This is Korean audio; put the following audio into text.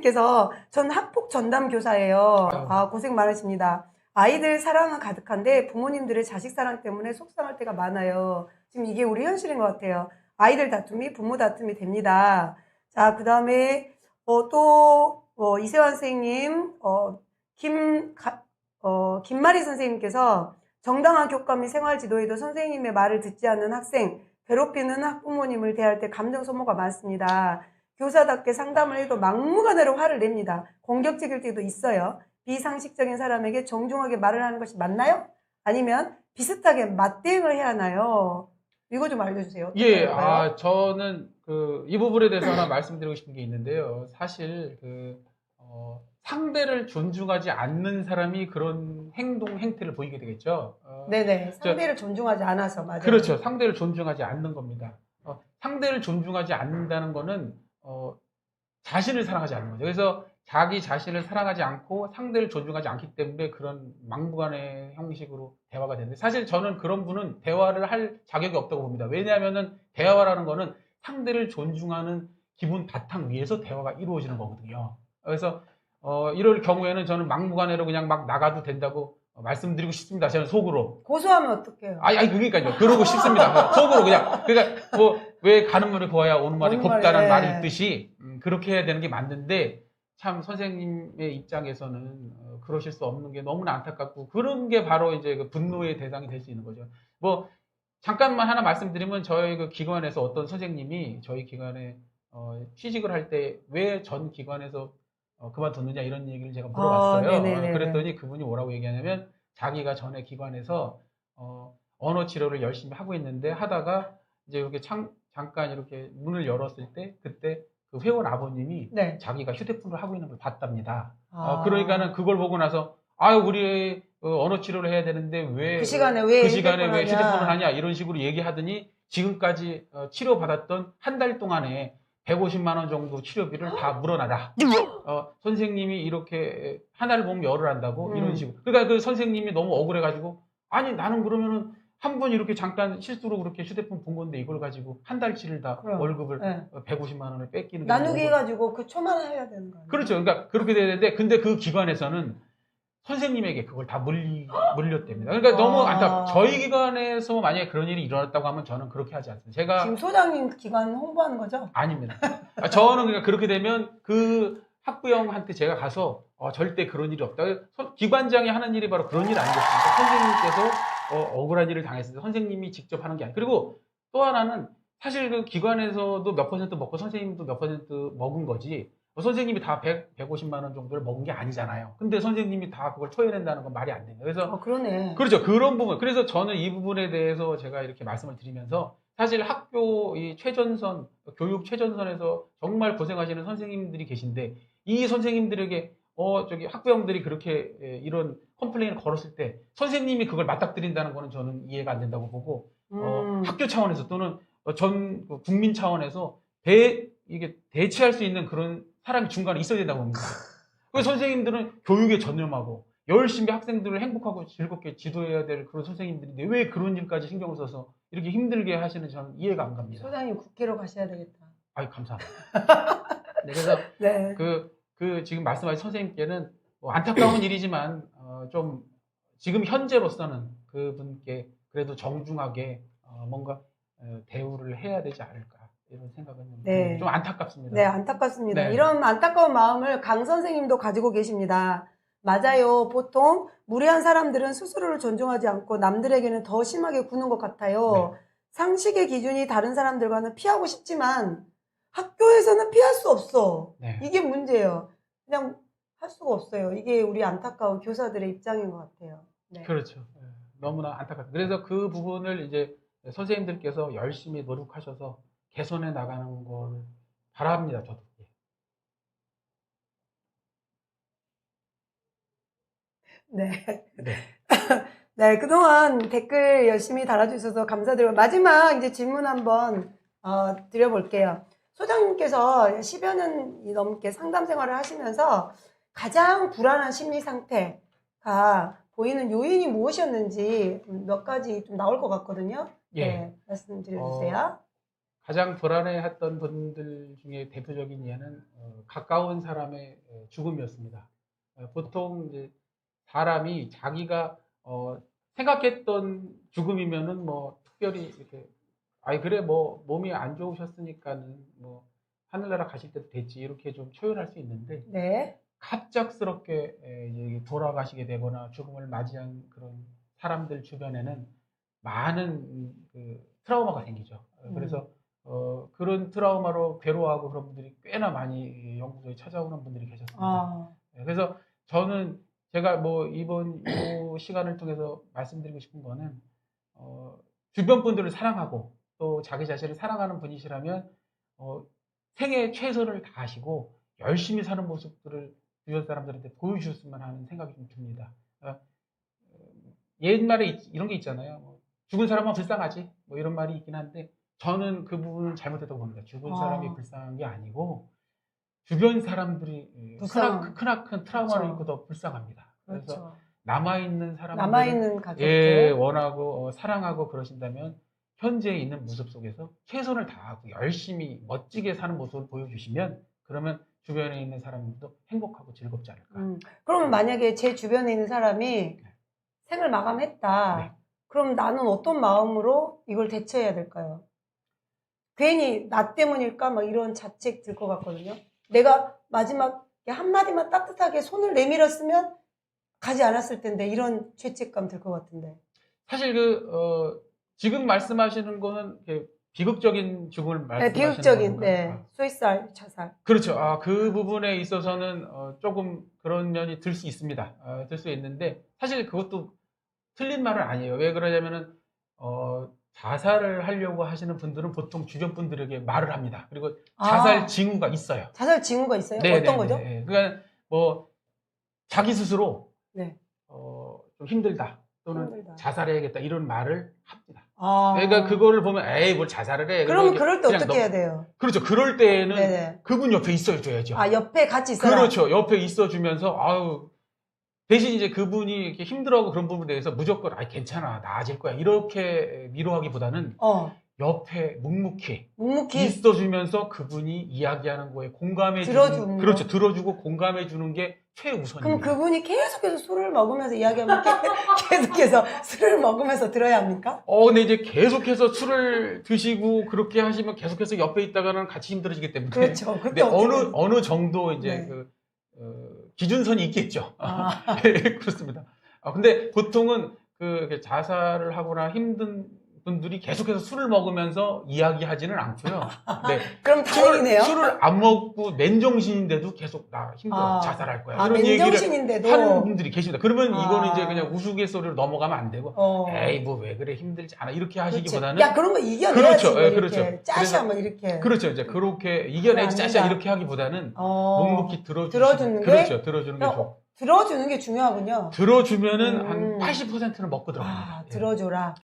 김은혜님께서 전 학폭 전담 교사예요. 아 고생 많으십니다. 아이들 사랑은 가득한데 부모님들의 자식 사랑 때문에 속상할 때가 많아요. 지금 이게 우리 현실인 것 같아요. 아이들 다툼이 부모 다툼이 됩니다. 자, 그 다음에 어, 또 어, 이세환 선생님, 어, 김, 가- 어, 김마리 선생님께서 정당한 교과 및 생활 지도에도 선생님의 말을 듣지 않는 학생, 괴롭히는 학부모님을 대할 때 감정 소모가 많습니다. 교사답게 상담을 해도 막무가내로 화를 냅니다. 공격적일 때도 있어요. 비상식적인 사람에게 정중하게 말을 하는 것이 맞나요? 아니면 비슷하게 맞대응을 해야 하나요? 이거 좀 알려주세요. 예? 아, 저는 그, 이 부분에 대해서 하나 말씀드리고 싶은 게 있는데요. 사실, 그, 어, 상대를 존중하지 않는 사람이 그런 행동, 행태를 보이게 되겠죠. 어, 네네. 상대를 존중하지 않아서, 맞아요. 그렇죠. 상대를 존중하지 않는 겁니다. 어, 상대를 존중하지 않는다는 거는, 어, 자신을 사랑하지 않는 거죠. 그래서 자기 자신을 사랑하지 않고 상대를 존중하지 않기 때문에 그런 막무가내 형식으로 대화가 되는데 사실 저는 그런 분은 대화를 할 자격이 없다고 봅니다. 왜냐하면은 대화라는 거는 상대를 존중하는 기본 바탕 위에서 대화가 이루어지는 거거든요. 그래서 어, 이럴 경우에는 저는 막무가내로 그냥 막 나가도 된다고 어, 말씀드리고 싶습니다. 저는 속으로. 고소하면 어떡해요? 아니, 아니, 그러니까요. 그러고 싶습니다. 속으로 그냥. 그러니까, 뭐, 왜 가는 말이 고와야 오는 말이 오는 곱다는 예. 말이 있듯이, 음, 그렇게 해야 되는 게 맞는데, 참, 선생님의 입장에서는, 어, 그러실 수 없는 게 너무나 안타깝고, 그런 게 바로 이제 그 분노의 대상이 될 수 있는 거죠. 뭐, 잠깐만 하나 말씀드리면, 저희 그 기관에서 어떤 선생님이 저희 기관에, 어, 취직을 할 때 왜 전 기관에서 어, 그만뒀느냐 이런 얘기를 제가 물어봤어요. 아. 어, 그랬더니 그분이 뭐라고 얘기하냐면 자기가 전에 기관에서 어, 언어 치료를 열심히 하고 있는데 하다가 이제 이렇게 창- 잠깐 이렇게 문을 열었을 때 그때 그 회원 아버님이 네. 자기가 휴대폰을 하고 있는 걸 봤답니다. 아. 어, 그러니까는 그걸 보고 나서 아유 우리 어, 언어 치료를 해야 되는데 왜 그 시간에 왜 그 시간에 왜 휴대폰 하냐. 휴대폰을 하냐 이런 식으로 얘기하더니 지금까지 어, 치료 받았던 한 달 동안에 150만 원 정도 치료비를 다 물어놔라. 어, 선생님이 이렇게 하나를 보면 열을 한다고 음. 이런 식으로. 그러니까 그 선생님이 너무 억울해가지고 아니 나는 그러면은 한번 이렇게 잠깐 실수로 그렇게 휴대폰 본 건데 이걸 가지고 한 달치를 다 그럼. 월급을 네. 어, 150만 원을 뺏기는 게 나누기 해가지고 그 초만 해야 되는 거예요. 그렇죠. 그러니까 그렇게 되는데 근데 그 기관에서는 선생님에게 그걸 다 물리, 물렸답니다. 그러니까 너무 아. 안타. 저희 기관에서 만약에 그런 일이 일어났다고 하면 저는 그렇게 하지 않습니다. 제가 지금 소장님 기관 홍보하는 거죠? 아닙니다. 아, 저는 그러니까 그렇게 되면 그 학부형한테 제가 가서 어, 절대 그런 일이 없다. 선- 기관장이 하는 일이 바로 그런 일 아니겠습니까? 선생님께서 어, 억울한 일을 당했을 때 선생님이 직접 하는 게 아니고 그리고 또 하나는 사실 그 기관에서도 몇 퍼센트 먹고 선생님도 몇 퍼센트 먹은 거지 어, 선생님이 다 100, 150만 원 정도를 먹은 게 아니잖아요. 근데 선생님이 다 그걸 토해낸다는 건 말이 안 됩니다. 그래서 어, 그러네. 그렇죠. 그런 부분. 그래서 저는 이 부분에 대해서 제가 이렇게 말씀을 드리면서 사실 학교 이 최전선, 교육 최전선에서 정말 고생하시는 선생님들이 계신데 이 선생님들에게 어, 저기 학부형들이 그렇게 예, 이런 컴플레인을 걸었을 때 선생님이 그걸 맞닥뜨린다는 거는 저는 이해가 안 된다고 보고 어, 음. 학교 차원에서 또는 어, 전그 국민 차원에서 대, 이게 대체할 수 있는 그런 사람이 중간에 있어야 된다고 봅니다. 그 선생님들은 교육에 전념하고 열심히 학생들을 행복하고 즐겁게 지도해야 될 그런 선생님들인데 왜 그런 일까지 신경을 써서 이렇게 힘들게 하시는 저는 이해가 안 갑니다. 소장님 국회로 가셔야 되겠다. 아유 감사합니다. 네, 그래서 네. 그, 그 지금 말씀하신 선생님께는 뭐 안타까운 일이지만 어, 좀 지금 현재로서는 그분께 그래도 정중하게 어, 뭔가 어, 대우를 해야 되지 않을까 이런 생각은 좀, 네. 좀 안타깝습니다. 네, 안타깝습니다. 네. 이런 안타까운 마음을 강 선생님도 가지고 계십니다. 맞아요. 보통 무례한 사람들은 스스로를 존중하지 않고 남들에게는 더 심하게 구는 것 같아요. 네. 상식의 기준이 다른 사람들과는 피하고 싶지만 학교에서는 피할 수 없어. 네. 이게 문제예요. 그냥 할 수가 없어요. 이게 우리 안타까운 교사들의 입장인 것 같아요. 네. 그렇죠. 예, 너무나 안타깝다. 그래서 그 부분을 이제 선생님들께서 열심히 노력하셔서 개선해 나가는 걸 바랍니다. 저도. 예. 네. 네. 네, 그동안 댓글 열심히 달아주셔서 감사드리고, 마지막 이제 질문 한번 어, 드려볼게요. 소장님께서 10여 년이 넘게 상담 생활을 하시면서 가장 불안한 심리 상태가 보이는 요인이 무엇이었는지 몇 가지 좀 나올 것 같거든요. 예. 네, 말씀 드려주세요. 가장 불안해했던 분들 중에 대표적인 예는 어, 가까운 사람의 어, 죽음이었습니다. 어, 보통 이제 사람이 자기가 어, 생각했던 죽음이면은 뭐 특별히 이렇게 아이 그래 뭐 몸이 안 좋으셨으니까는 뭐 하늘나라 가실 때도 됐지 이렇게 좀 초연할 수 있는데 네. 갑작스럽게 돌아가시게 되거나 죽음을 맞이한 그런 사람들 주변에는 많은 음, 그 트라우마가 생기죠. 어, 음. 그래서 어, 그런 트라우마로 괴로워하고 그런 분들이 꽤나 많이 이 연구소에 찾아오는 분들이 계셨습니다. 아, 네, 그래서 저는 제가 뭐 이번 이 시간을 통해서 말씀드리고 싶은 거는 어, 주변 분들을 사랑하고 또 자기 자신을 사랑하는 분이시라면 어, 생애 최선을 다하시고 열심히 사는 모습들을 주변 사람들한테 보여주셨으면 하는 생각이 좀 듭니다. 어, 옛말에 이- 이런 게 있잖아요. 뭐, 죽은 사람은 불쌍하지 뭐 이런 말이 있긴 한데 저는 그 부분은 잘못됐다고 봅니다. 죽은 아. 사람이 불쌍한 게 아니고 주변 사람들이 예, 불쌍. 크나, 크나큰 트라우마를 그렇죠. 입고 더 불쌍합니다. 그래서 그렇죠. 남아 있는 사람들 남아 있는 가족들. 예, 원하고 어, 사랑하고 그러신다면 현재 있는 모습 속에서 최선을 다하고 열심히 멋지게 사는 모습을 보여주시면 그러면 주변에 있는 사람들도 행복하고 즐겁지 않을까. 음, 그러면 만약에 제 주변에 있는 사람이 생을 마감했다. 네. 그럼 나는 어떤 마음으로 이걸 대처해야 될까요? 괜히 나 때문일까? 막 이런 자책 들 것 같거든요. 내가 마지막 한마디만 따뜻하게 손을 내밀었으면 가지 않았을 텐데 이런 죄책감 들 것 같은데. 사실 그 어, 지금 말씀하시는 거는 비극적인 죽음을 네, 말씀하시는 비극적인, 건가요? 네. 아, 수이살, 자살. 그렇죠. 아, 그 부분에 있어서는 어, 조금 그런 면이 들 수 있습니다. 어, 들수 있는데 사실 그것도 틀린 말은 아니에요. 왜 그러냐면은 어, 자살을 하려고 하시는 분들은 보통 주변 분들에게 말을 합니다. 그리고 자살 아, 징후가 있어요. 자살 징후가 있어요? 네, 어떤 네, 거죠? 네, 네. 그러니까 뭐 자기 스스로 네. 어, 좀 힘들다 또는 힘들다. 자살해야겠다 이런 말을 합니다. 아. 그러니까 그거를 보면 에이 뭘 자살을 해. 그러면 그럴 때 어떻게 넘- 해야 돼요? 그렇죠. 그럴 때에는 네네. 그분 옆에 있어줘야죠. 아, 옆에 같이 있어라. 그렇죠. 옆에 있어주면서 아유 대신 이제 그분이 이렇게 힘들어하고 그런 부분에 대해서 무조건 아 괜찮아 나아질 거야 이렇게 위로하기보다는 어, 옆에 묵묵히 묵묵히. 있어주면서 그분이 이야기하는 거에 공감해 주는 거. 그렇죠. 들어주고 공감해 주는 게 최우선입니다. 그럼 그분이 계속해서 술을 먹으면서 이야기하면 계- 계속해서 술을 먹으면서 들어야 합니까? 어, 근데 이제 계속해서 술을 드시고 그렇게 하시면 계속해서 옆에 있다가는 같이 힘들어지기 때문에. 그렇죠. 근데 어느? 어느 정도 이제 네. 그 어, 기준선이 있겠죠. 아, 그렇습니다. 아, 근데 보통은 그 이렇게 자살을 하거나 힘든 분들이 계속해서 술을 먹으면서 이야기하지는 않고요. 네. 그럼 다행이네요. 술을, 술을 안 먹고 맨정신인데도 계속 나 힘들어 아. 자살할 거야 아, 이런 얘기를 맨정신인데도. 하는 분들이 계십니다. 그러면 아. 이거는 이제 그냥 우스갯소리로 넘어가면 안 되고 어. 에이 뭐 왜 그래 힘들지 않아 이렇게 그렇지. 하시기보다는 야 그런 거 이겨내야지. 그렇죠. 뭐 예, 이렇게. 그렇죠. 짜샤 뭐 이렇게. 그렇죠 이제 그렇게 이겨내지 짜자 된다. 이렇게 하기보다는 어, 묵묵히 들어주시는 들어주는 게? 그렇죠 들어주는 게 어, 좋고 들어주는 게 중요하군요. 들어주면은 음. 한 80%는 먹고 들어갑니다. 아, 예. 들어줘라.